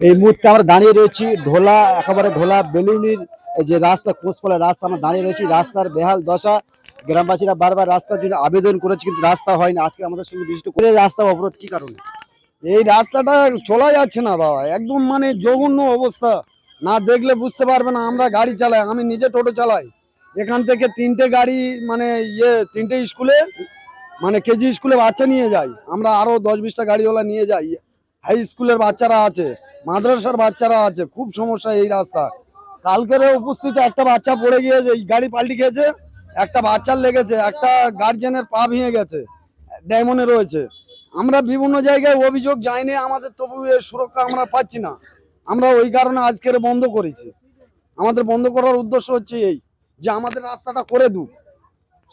এই মুহূর্তে আমরা দাঁড়িয়ে রয়েছি, ঢোলা, একেবারে ঢোলা বেলুনির যে রাস্তা কোষপালা রাস্তা আমরা দাঁড়িয়ে রয়েছি, রাস্তার বেহাল দশা। গ্রামবাসীরা বারবার রাস্তার জন্য আবেদন করেছে, কিন্তু রাস্তা হয়নি। আজকে আমাদের সঙ্গে বিশিষ্ট করে রাস্তা অবরোধ কি কারণে? এই রাস্তাটা চলা যাচ্ছে না বাবা, একদম মানে জঘন্য অবস্থা। না দেখলে বুঝতে পারবে না, আমরা গাড়ি চালাই, আমি নিজে টোটো চালাই। এখান থেকে তিনটে গাড়ি মানে ইয়ে তিনটে স্কুলে মানে কেজি স্কুলে বাচ্চা নিয়ে যাই আমরা আরও দশ বিশটা গাড়িওয়ালা নিয়ে যাই। হাই স্কুলের বাচ্চারা আছে, মাদ্রাসার বাচ্চারা আছে, খুব সমস্যা এই রাস্তা। কালকের উপস্থিত একটা বাচ্চা পড়ে গিয়েছে গাড়ি পাল্টি খেয়েছে, একটা বাচ্চার লেগেছে, একটা গার্জেনের পা ভেঙে গেছে ডায়মন্ডে রয়েছে। আমরা বিভিন্ন জায়গায় অভিযোগ যাইনি আমাদের তবু সুরক্ষা আমরা পাচ্ছি না। আমরা ওই কারণে আজকের বন্ধ করেছি। আমাদের বন্ধ করার উদ্দেশ্য হচ্ছে এই, যে আমাদের রাস্তাটা করে দু।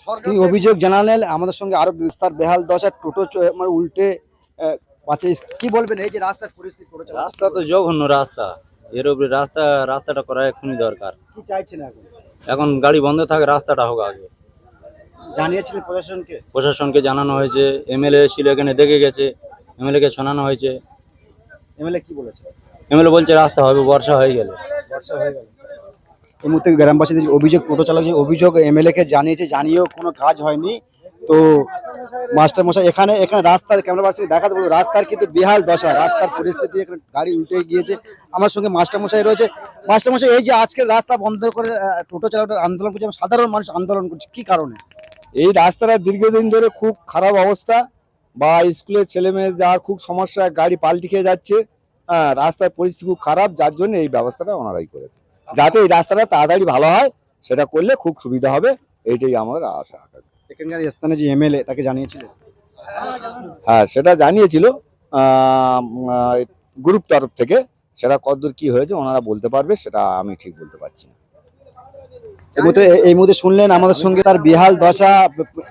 সরকার তিনি অভিযোগ জানালেন, আমাদের সঙ্গে আরও বিস্তার, বেহাল দশা টোটো মানে উল্টে বাচ্চা কি বলবেন? এই যে রাস্তার পরিস্থিতি রাস্তা তো জঘন্য রাস্তা। এর উপরে রাস্তা রাস্তাটা করা এক্ষুনি দরকার। কি চাইছেন এখন? এখন গাড়ি বন্ধ থাকে রাস্তাটা হোক আগে। জানিয়েছিলেন প্রশাসনকে? প্রশাসনকে জানানো হয়েছে এমএলএ ছিল এখানে দেখে গেছে। এমএলএ কে শোনানো হয়েছে। এমএলএ কি বলেছে? এমএলএ বলছে রাস্তা হবে বর্ষা হয়ে গেলে। বর্ষা হয়ে গেল। এই মুহূর্তে গ্রামবাসীদের অভিযোগ টোটো চালক যে অভিযোগ এমএলএ কে জানিয়েছে জানিয়েও কোনো কাজ হয়নি। তো মাস্টার মশাই এখানে এখানে রাস্তার ক্যামেরা পার্সনকে দেখাতে বলব, রাস্তার কিন্তু বেহাল দশা, রাস্তার পরিস্থিতি এখানে গাড়ি উল্টে গিয়েছে। আমার সঙ্গে মাস্টার মশাই রয়েছে। মাস্টার মশাই এই যে আজকে রাস্তা বন্ধ করে টোটো চালকরা আন্দোলন করছে সাধারণ মানুষ আন্দোলন করছে, কি কারণে? এই রাস্তাটা দীর্ঘদিন ধরে খুব খারাপ অবস্থা। বা স্কুলের ছেলে মেয়ে যাওয়ার খুব সমস্যা, গাড়ি পাল্টি খেয়ে যাচ্ছে। হ্যাঁ রাস্তার পরিস্থিতি খুব খারাপ, যার জন্য এই ব্যবস্থাটা ওনারাই করেছে। যাতে এই রাস্তাটা তাড়াতাড়ি ভালো হয়, সেটা করলে খুব সুবিধা হবে, এইটাই আমাদের আশা। এখানকার স্থানে যে এমএলএ তাকে জানিয়েছিলেন হ্যাঁ সেটা জানিয়েছিল গ্রুপ তরফ থেকে। সেটা কতদূর কি হয়েছে ওনারা বলতে পারবে সেটা আমি ঠিক বলতে পারছি না। এই মুহূর্তে এই মুহূর্তে শুনলেন আমাদের সঙ্গে তার বেহাল দশা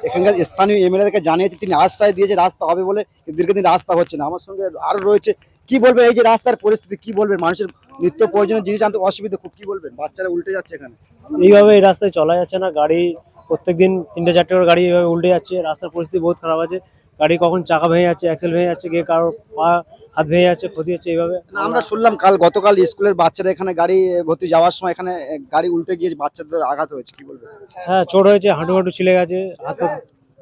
এখানকার স্থানীয় এমএলএ তাকে জানিয়েছে তিনি আশ্বাস দিয়েছে রাস্তা হবে বলে দীর্ঘদিন রাস্তা হচ্ছে না। আমার সঙ্গে আরও রয়েছে কি বলবেন এই যে রাস্তার পরিস্থিতি কি বলবেন? মানুষের নিত্য প্রয়োজনীয় জিনিস আনতে অসুবিধা খুব কি বলবেন? বাচ্চারা উল্টে যাচ্ছে এখানে। এইভাবে এই রাস্তায় চলা যাচ্ছে না গাড়ি প্রত্যেকদিন তিনটে চারটে করে গাড়ি এইভাবে উল্টে যাচ্ছে রাস্তার পরিস্থিতি বহুত খারাপ আছে। গাড়ি কখন চাকা ভেঙে যাচ্ছে অ্যাক্সেল ভেঙে যাচ্ছে গিয়ে কারোর পা হাত ভেঙে যাচ্ছে ক্ষতি হচ্ছে এইভাবে আমরা শুনলাম কাল গতকাল স্কুলের বাচ্চারা এখানে গাড়ি ভর্তি যাওয়ার সময় এখানে গাড়ি উল্টে গিয়েছে বাচ্চাদের আঘাত হয়েছে কি বলবেন? হ্যাঁ চোট হয়েছে হাঁটু হাঁটু ছিলে গেছে হাত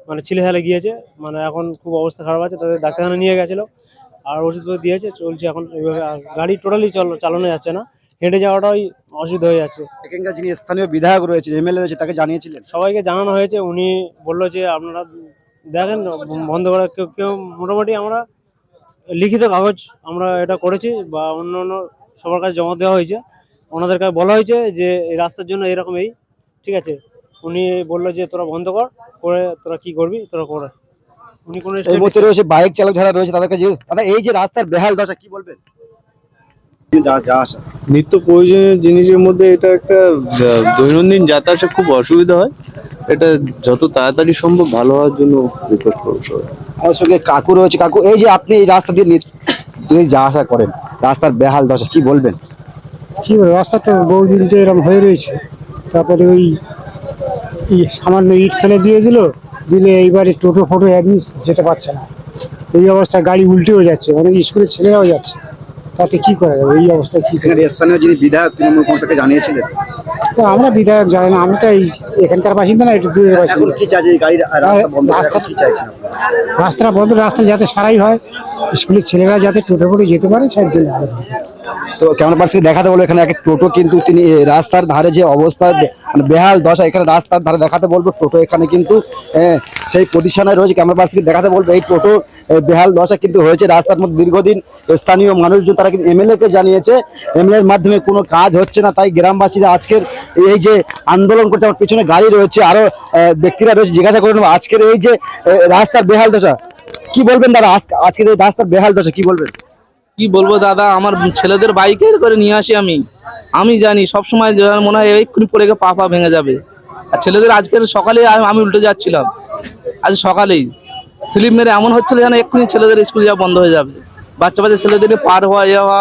মানে ছিলে হেলে গিয়েছে মানে এখন খুব অবস্থা খারাপ আছে তাদের ডাক্তারখানা নিয়ে গেছিল আর ওষুধপত্র দিয়েছে চলছে এখন এইভাবে গাড়ি টোটালি চালানো যাচ্ছে না। হেঁটে যাওয়াটাই অসুবিধা হয়ে যাচ্ছে। এখানকার যিনি স্থানীয় বিধায়ক রয়েছে এমএলএ রয়েছে তাকে জানিয়েছিলেন? সবাইকে জানানো হয়েছে উনি বলল যে আপনারা দেখেন বন্ধ করা কেউ কেউ মোটামুটি আমরা লিখিত কাগজ আমরা এটা করেছি বা অন্য অন্য সবার কাছে জমা দেওয়া হয়েছে। ওনাদের কাছে বলা হয়েছে যে এই রাস্তার জন্য এরকম এই ঠিক আছে? উনি বলল যে তোরা বন্ধ কর করে তোরা কি করবি তোরা করে। উনি কোনো রয়েছে বাইক চালক যারা রয়েছে তাদের কাছে দাদা এই যে রাস্তার বেহাল দশা কি বলবেন? যা যা আসা। নিত্য প্রয়োজনীয় জিনিসের মধ্যে এটা একটা আহ, দৈনন্দিন যাতায়াতে খুব অসুবিধা হয়। এটা যত তাড়াতাড়ি সম্ভব ভালো হওয়ার জন্য রিকোয়েস্ট করব সবাই। আমার সঙ্গে কাকু রয়েছে। কাকু এই যে আপনি এই রাস্তা দিয়ে নিত- তুমি যা আসা করেন রাস্তার বেহাল দশা কি বলবেন? কি বলব, রাস্তা তো বহুদিন তো এরকম হয়ে রয়েছে। তারপরে ওই ই সামান্য ইট ফেলে দিয়ে দিল দিলে এইবারে টোটো ফোটো এমনি যেতে পারছে না। এই অবস্থায় গাড়ি উল্টেও যাচ্ছে অনেক স্কুলের ছেলেরাও যাচ্ছে। তাতে কি করা যাবে? এই অবস্থায় কি করে স্থানীয় যিনি বিধায়ক তৃণমূল কংগ্রেসকে জানিয়েছিলেন। তো আমরা বিধায়ক জানি না আমি তো এই এখানকার বাসিন্দা না একটু দূরের বাসিন্দা। কি চাইছে? এই গাড়ি রাস্তা বন্ধ রাস্তা- এখন কি চাইছেন? রাস্তা বন্ধ রাস্তা যাতে সারাই হয় স্কুলের ছেলেরা যাতে টোটো ফোটো যেতে পারে সেই জন্য। তো ক্যামেরা পার্সনকে দেখাতে বলব এখানে একটা টোটো কিন্তু তিনি রাস্তার ধারে যে অবস্থা মানে বেহাল দশা এখানে রাস্তার ধারে দেখাতে বলব টোটো এখানে কিন্তু সেই পজিশনে রয়েছে ক্যামেরা পার্সনকে দেখাতে বলব এই টোটো বেহাল দশা কিন্তু হয়েছে রাস্তার মধ্যে দীর্ঘদিন স্থানীয় মানুষজন তারা কিন্তু এমএলএকে জানিয়েছে এমএলএ এর মাধ্যমে কোনো কাজ হচ্ছে না তাই গ্রামবাসীরা আজকের এই যে আন্দোলন করতে আমার পিছনে গাড়ি রয়েছে আরও এ, ব্যক্তিরা রয়েছে জিজ্ঞাসা করে নেব আজকের এই যে রাস্তার বেহাল দশা কি বলবেন দাদা আজকে আজকের এই রাস্তার বেহাল দশা কি বলবেন? কি বলব দাদা? আমার ছেলেদের বাইকের করে নিয়ে আসি আমি। আমি জানি সব সময় মনে হয় এক্ষুনি পড়ে গিয়ে পা পা ভেঙে যাবে। আর ছেলেদের আজকের সকালে আমি উল্টে যাচ্ছিলাম। আজ সকালেই। স্লিপ মেরে এমন হচ্ছিল যেন এক্ষুনি ছেলেদের স্কুল যাওয়া বন্ধ হয়ে যাবে। বাচ্চা বাচ্চা ছেলেদের পার হওয়া যাওয়া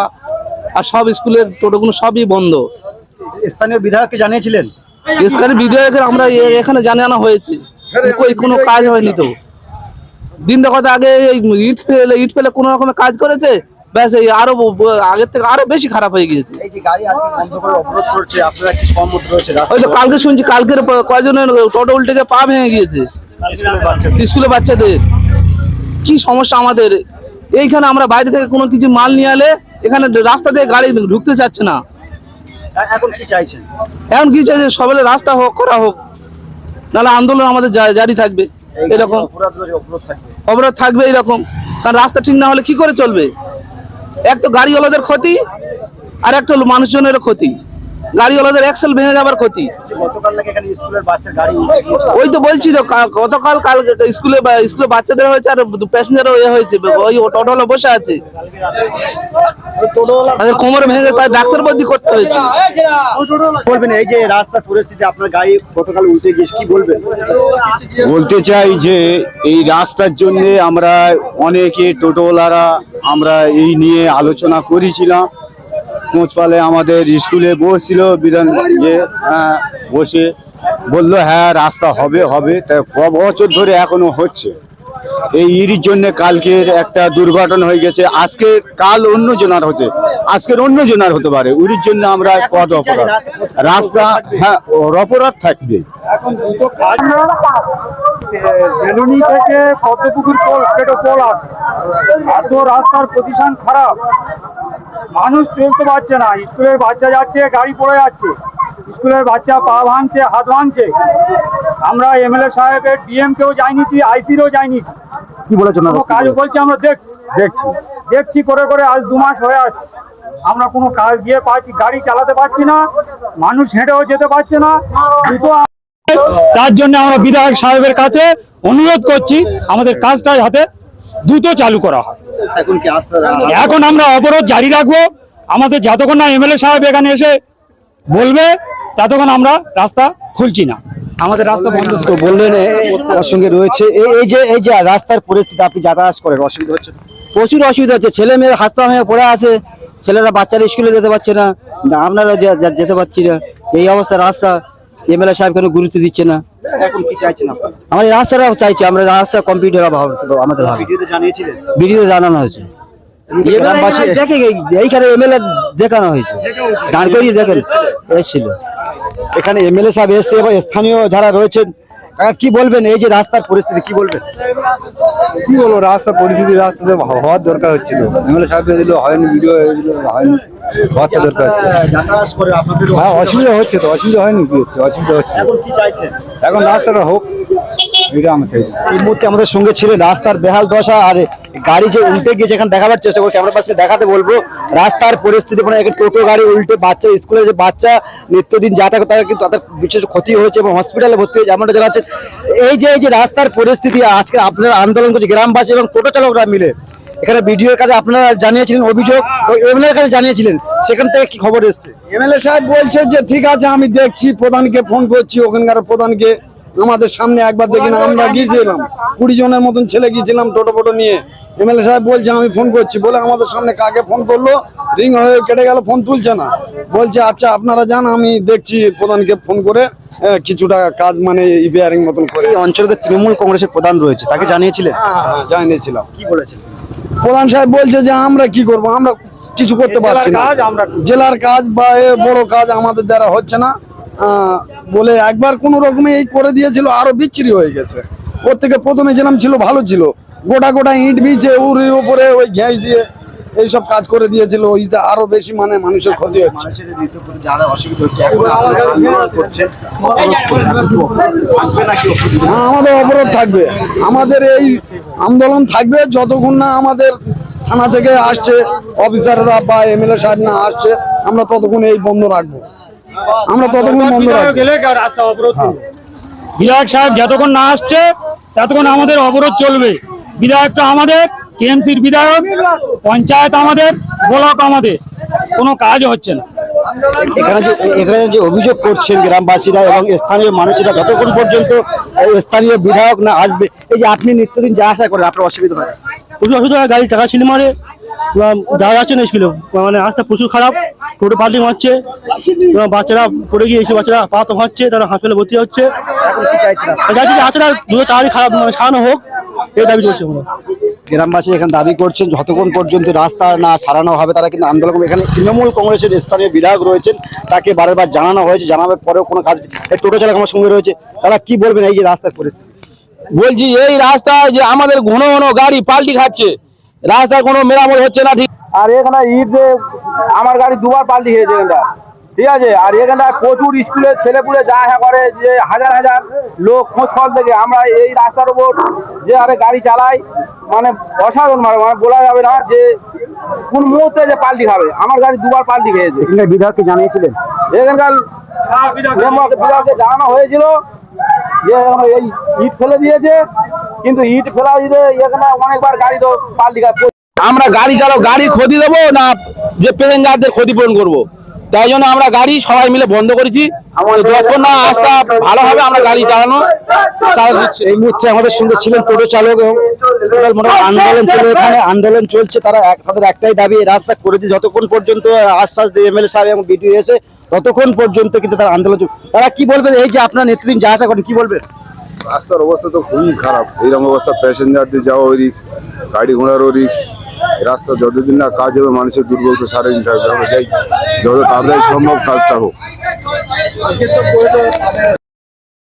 আর সব স্কুলের টোটোগুলো সবই বন্ধ। স্থানীয় বিধায়ককে জানিয়েছিলেন? স্থানীয় বিধায়কের আমরা এখানে জানানো হয়েছে। কই কোনো কাজ হয়নি তো। দিনটা কথা আগে ইট ফেলে ইট ফেলে কোনো রকমের কাজ করেছে? ব্যাস এই আরও আগের থেকে আরও বেশি খারাপ হয়ে গিয়েছে। ওই তো কালকে শুনছি কালকের কয়জনের টোটো উল্টে পা ভেঙে গিয়েছে। স্কুলে বাচ্চাদের। কি সমস্যা আমাদের? এইখানে আমরা বাইরে থেকে কোনো কিছু মাল নিয়ে এলে এখানে রাস্তা দিয়ে গাড়ি ঢুকতে চাচ্ছে না। এখন কি চাইছেন? এখন কি চাইছে? সবাই রাস্তা হোক করা হোক। নাহলে আন্দোলন আমাদের জারি থাকবে এরকম। অপরাধ থাকবে। এরকম কারণ রাস্তা ঠিক না হলে কি করে চলবে? এক তো গাড়িওয়ালাদের ক্ষতি আর একটা হলো মানুষজনেরও ক্ষতি। গাড়িওয়ালাদের এক্সেল ভেঙে যাবার ক্ষতি। ওই তো বলছি তো গতকাল কাল স্কুলে বা- স্কুলে বাচ্চাদের হয়েছে আর প্যাসেঞ্জারও এ হয়েছে ওই টোটোওয়ালা বসে আছে। তাদের কোমরে ভেঙে তার ডাক্তার বদলি করতে হয়েছে। বলবেন এই যে রাস্তার পরিস্থিতি আপনার গাড়ি গতকাল উল্টে গিয়েছে কি বলবেন? বলতে চাই যে এই রাস্তার জন্য আমরা অনেকে টোটোওয়ালারা আমরা এই নিয়ে আলোচনা করেছিলাম। কোচপালে আমাদের স্কুলে বসছিল বিধান ইয়ে হ্যাঁ, বসে বলল হ্যাঁ রাস্তা হবে হবে। তা ক বছর ধরে এখনও হচ্ছে। এই ইরির জন্য কালকের একটা দুর্ঘটনা হয়ে গেছে। আজকে কাল অন্য জনার হতে আজকের অন্য জনার হতে পারে। উরির জন্য আমরা পদ অপরাধ। রাস্তা হ্যাঁ ওর অপরাধ থাকবে। বেলুনি থেকে পোল পেটো পোল আছে। এত রাস্তার পজিশন খারাপ। মানুষ চলতে পারছে না। স্কুলের বাচ্চা যাচ্ছে গাড়ি পড়ে যাচ্ছে। স্কুলের বাচ্চা পা ভাঙছে হাত ভাঙছে। আমরা এমএলএ সাহেবের ডিএম কেও যাইনিছি আইসিরও যাইনিছি কি বলেছেন কোনো কাজ বলছে আমরা দেখছি। দেখছি। দেখছি করে করে আজ দু মাস হয়ে যাচ্ছে আমরা কোনো কাজ দিয়ে পাচ্ছি গাড়ি চালাতে পারছি না মানুষ হেঁটেও যেতে পারছে না। দুটো তার জন্য আমরা বিধায়ক সাহেবের কাছে অনুরোধ করছি আমাদের কাজটা যাতে দ্রুত চালু করা হয়। এখন কি রাস্তা এখন আমরা অবরোধ জারি রাখব। আমাদের যতক্ষণ না এমএলএ সাহেব এখানে এসে বলবে ততক্ষণ আমরা রাস্তা খুলছি না। আমাদের রাস্তা বন্ধ তো বললেন আমার সঙ্গে রয়েছে এই এই যে এই যে রাস্তার পরিস্থিতি আপনি যাতায়াত করেন অসুবিধা হচ্ছে প্রচুর অসুবিধা হচ্ছে ছেলে মেয়ে হাত পা ভেঙে পড়ে আছে ছেলেরা বাচ্চারা স্কুলে যেতে পারছে না আপনারা যেতে পারছি না। এই অবস্থা রাস্তা এমএলএ সাহেব কোনো গুরুত্ব দিচ্ছে না। এখন কি চাইছেন আপনারা? আমরা রাস্তাটা চাইছি আমরা রাস্তা কমপ্লিট আমাদের ভিডিওতে জানিয়েছিলেন? ভিডিওতে জানানো হয়েছে। গ্রামবাসী দেখে এইখানে এমএলএ দেখানো হয়েছে। দাঁড় করিয়ে দেখেন এসেছিল। এখানে এমএলএ সাহেব এসছে এবং স্থানীয় যারা রয়েছেন কি বলবেন? এই যে রাস্তার পরিস্থিতি কি বলবেন? কি বলব রাস্তার পরিস্থিতি রাস্তাতে হওয়ার দরকার হচ্ছে তো এমএলএ সাহেব দিল হয়নি ভিডিও হয়েছিল হয়নি। তো দরকার হচ্ছে হ্যাঁ অসুবিধা হচ্ছে। তো অসুবিধা হয়নি কি হচ্ছে? অসুবিধা হচ্ছে। এখন রাস্তাটা হোক এটা আমার চাই এই মুহূর্তে আমাদের সঙ্গে ছিলেন রাস্তার বেহাল দশা আর গাড়ি যে উল্টে গিয়েছে এখানে দেখাবার চেষ্টা করব ক্যামেরা পাশে দেখাতে বলব রাস্তার পরিস্থিতি মানে একটা টোটো গাড়ি উল্টে বাচ্চা স্কুলে যে বাচ্চা নিত্যদিন যাতায়াত তাদের কিন্তু তাদের বিশেষ ক্ষতি হয়েছে এবং হসপিটালে ভর্তি হয়েছে এমনটা জানা যাচ্ছে। এই যে এই যে রাস্তার পরিস্থিতি আজকে আপনারা আন্দোলন করছে গ্রামবাসী এবং টোটো চালকরা মিলে এখানে বিডিওর কাছে আপনারা জানিয়েছিলেন অভিযোগ এমএলএ কাছে জানিয়েছিলেন। সেখান থেকে কি খবর এসছে? এমএলএ সাহেব বলছে যে ঠিক আছে আমি দেখছি প্রধানকে ফোন করছি ওখানকার প্রধানকে আমাদের সামনে একবার দেখি না আমরা গিয়েছিলাম। কুড়ি জনের মতন ছেলে গিয়েছিলাম টোটো ফোটো নিয়ে। এমএলএ সাহেব বলছে আমি ফোন করছি। বলে আমাদের সামনে কাকে ফোন করল? রিং হয়ে কেটে গেল ফোন তুলছে না। বলছে আচ্ছা আপনারা যান আমি দেখছি প্রধানকে ফোন করে কিছুটা কাজ মানে রিপেয়ারিং মতন করে। এই অঞ্চলে তৃণমূল কংগ্রেসের প্রধান রয়েছে তাকে জানিয়েছিলেন? হ্যাঁ হ্যাঁ জানিয়েছিলাম। কি বলেছেন প্রধান সাহেব বলছে যে আমরা কি করব? আমরা কিছু করতে পারছি না। জেলার কাজ বা বড় কাজ আমাদের দ্বারা হচ্ছে না। আহ, বলে একবার কোনো রকমে এই করে দিয়েছিল আরও বিচ্ছিরি হয়ে গেছে। ওর থেকে প্রথমে যেরকম ছিল ভালো ছিল। গোটা গোটা ইট বিছে উড়ির উপরে ওই গ্যাস দিয়ে এইসব কাজ করে দিয়েছিল ওইতে আরও বেশি মানে মানুষের ক্ষতি হচ্ছে। হ্যাঁ আমাদের অবরোধ থাকবে। আমাদের এই আন্দোলন থাকবে যতক্ষণ না আমাদের থানা থেকে আসছে অফিসাররা বা এমএলএ সাহেব না আসছে আমরা ততক্ষণ এই বন্ধ রাখব। আমরা ততক্ষণ বন্ধ রাখব। অবরোধ বিধায়ক সাহেব যতক্ষণ না আসছে ততক্ষণ আমাদের অবরোধ চলবে। বিধায়কটা আমাদের টিএমসির বিধায়ক পঞ্চায়েত আমাদের ব্লক আমাদের। কোনো কাজ হচ্ছে না। এখানে যে এখানে যে অভিযোগ করছেন গ্রামবাসীরা এবং স্থানীয় মানুষেরা যতক্ষণ পর্যন্ত স্থানীয় বিধায়ক না আসবে এই যে আপনি নিত্যদিন যা আশা করেন আপনার অসুবিধা হয়? প্রচুর অসুবিধা হয়, গাড়ি চাকা ছিল মারে যাওয়া যাচ্ছে না স্কুলে মানে রাস্তা প্রচুর খারাপ টোটো পাল্টি মারছে বাচ্চারা পড়ে গিয়ে এসে বাচ্চারা পা তো তারা হাসপাতালে ভর্তি হচ্ছে। আপনি? যাচ্ছি বাচ্চারা দ্রুত তাড়াতাড়ি খারাপ মানে সারানো হোক। এই দাবি চলছে আমরা গ্রামবাসী এখানে দাবি করছেন যতক্ষণ পর্যন্ত রাস্তা না সারানো হবে তারা কিন্তু আন্দোলন এখানে তৃণমূল কংগ্রেসের স্থানীয় বিধায়ক রয়েছেন তাকে বারবার জানানো হয়েছে জানানোর পরেও কোনো কাজ টোটো চালক আমার সঙ্গে রয়েছে। তারা কি বলবেন এই যে রাস্তার পরিস্থিতি? বলছি এই রাস্তায় যে আমাদের ঘন ঘন গাড়ি পাল্টি খাচ্ছে রাস্তার কোনো মেরামত হচ্ছে না ঠিক। আর এখানে ইট যে আমার গাড়ি দুবার পাল্টি খেয়েছে এখানটা ঠিক আছে? আর এখানটা প্রচুর স্কুলে ছেলেপুলে যা হ্যাঁ করে যে হাজার হাজার লোক খোঁজ খবর থেকে আমরা এই রাস্তার উপর যে হারে গাড়ি চালাই মানে অসাধারণ মানে মানে বলা যাবে না যে কোন মুহূর্তে যে পাল্টি খাবে। আমার গাড়ি দুবার পাল্টি খেয়েছে। এখানকার বিধায়ককে জানিয়েছিলেন? এখানকার বিধায়ককে জানানো হয়েছিল যে এই ইট ফেলে দিয়েছে কিন্তু ইট ফেলা দিতে এখানে অনেকবার গাড়ি তো পাল্টি খাচ্ছে আমরা গাড়ি চালক গাড়ির ক্ষতি দেবো না যে প্যাসেঞ্জারদের ক্ষতিপূরণ করব। তাই জন্য আমরা গাড়ি সবাই মিলে বন্ধ করেছি। যতক্ষণ না রাস্তা ভালো হবে আমরা গাড়ি চালানো এই মুহূর্তে আমাদের সঙ্গে ছিলেন টোটো চালক এবং মোটামুটি আন্দোলন চলে এখানে আন্দোলন চলছে। তারা তাদের একটাই দাবি রাস্তা করে দিয়ে যতক্ষণ পর্যন্ত আশ্বাস দিয়ে এমএলএ সাহেব এবং বিডিও এসে ততক্ষণ পর্যন্ত কিন্তু তারা আন্দোলন তারা কি বলবেন? এই যে আপনার নেতৃত্ব যা আশা করেন কি বলবেন? রাস্তার অবস্থা তো খুবই খারাপ। এইরকম অবস্থা প্যাসেঞ্জারদের যাওয়া ওই রিক্স গাড়ি ঘোড়ারও রিক্স রাস্তা যতদিন না কাজ হবে, মানুষের দুর্বল তো সারাদিন থাকবে। আমরা যাই, যত তাড়াতাড়ি সম্ভব কাজটা হোক।